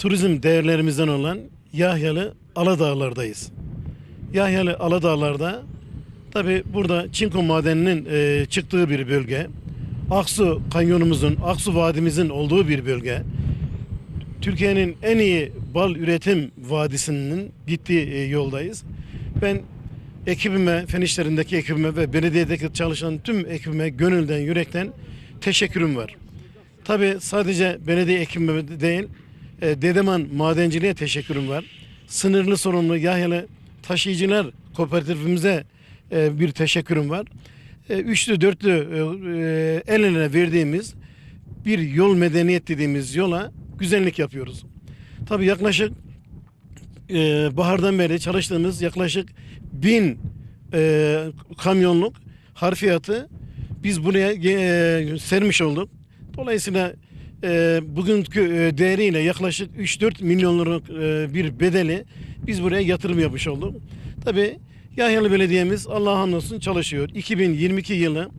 turizm değerlerimizden olan Yahyalı Aladağlar'dayız. Yahyalı Aladağlar'da tabi burada Çinko madeninin e, çıktığı bir bölge. Aksu kanyonumuzun, Aksu vadimizin olduğu bir bölge. Türkiye'nin en iyi bal üretim vadisinin gittiği e, yoldayız. Ben ekibime, fen işlerindeki ekibime ve belediyedeki çalışan tüm ekibime gönülden, yürekten teşekkürüm var. Tabi sadece belediye ekibime değil, e, Dedeman Madenciliğe teşekkürüm var. Sınırlı sorumlu Yahyalı Taşıyıcılar Kooperatifimize e, bir teşekkürüm var. E, üçlü dörtlü e, el ele verdiğimiz bir yol medeniyet dediğimiz yola güzellik yapıyoruz. Tabi yaklaşık e, bahardan beri çalıştığımız yaklaşık bin kamyonluk harfiyatı biz buraya sermiş olduk. Dolayısıyla e, bugünkü değeriyle yaklaşık 3-4 milyonluk e, bir bedeli biz buraya yatırım yapmış olduk. Tabi Yahyalı Belediye'miz Allah'a hamdolsun çalışıyor. 2022 yılı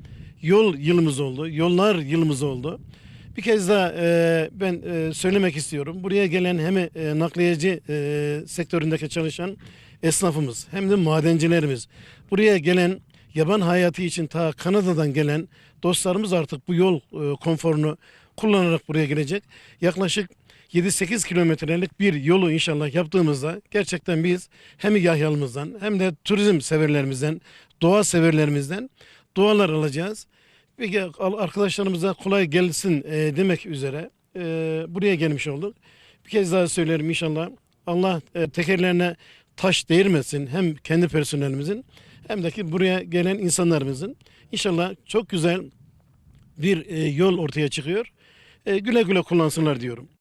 yol yılımız oldu. Yollar yılımız oldu. Bir kez daha e, ben e, söylemek istiyorum. Buraya gelen hem e, nakliyeci e, sektöründeki çalışan esnafımız hem de madencilerimiz. Buraya gelen yaban hayatı için ta Kanada'dan gelen dostlarımız artık bu yol e, konforunu kullanarak buraya gelecek. Yaklaşık 7-8 kilometrelik bir yolu inşallah yaptığımızda gerçekten biz hem Yahyalımızdan hem de turizm severlerimizden, doğa severlerimizden dualar alacağız. Ve arkadaşlarımıza kolay gelsin e, demek üzere e, buraya gelmiş olduk. Bir kez daha söylerim inşallah Allah e, tekerlerine taş değirmesin hem kendi personelimizin hem de ki buraya gelen insanlarımızın. İnşallah çok güzel bir e, yol ortaya çıkıyor. E, güle güle kullansınlar diyorum.